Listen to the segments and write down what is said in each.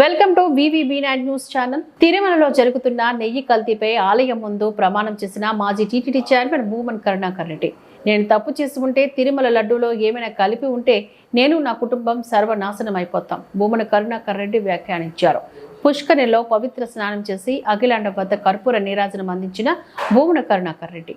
Welcome to VVB nine news channel. తిరుమలలో జరుగుతున్న నెయ్యి కల్తీపై ఆలయం ముందు ప్రమాణం చేసిన మాజీ టీటీడీ చైర్మన్ భూమన్ కరుణాకర్ రెడ్డి. నేను తప్పు చేసి ఉంటే తిరుమల లడ్డూలో ఏమైనా కలిపి ఉంటే నేను నా కుటుంబం సర్వనాశనం అయిపోతాం భూమన కరుణాకర్ రెడ్డి వ్యాఖ్యానించారు. పుష్కరిలో పవిత్ర స్నానం చేసి అఖిలాండ వద్ద కర్పూర నీరాజనం అందించిన భూమన కరుణాకర్ రెడ్డి.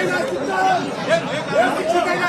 ఏ శిక్షకైనా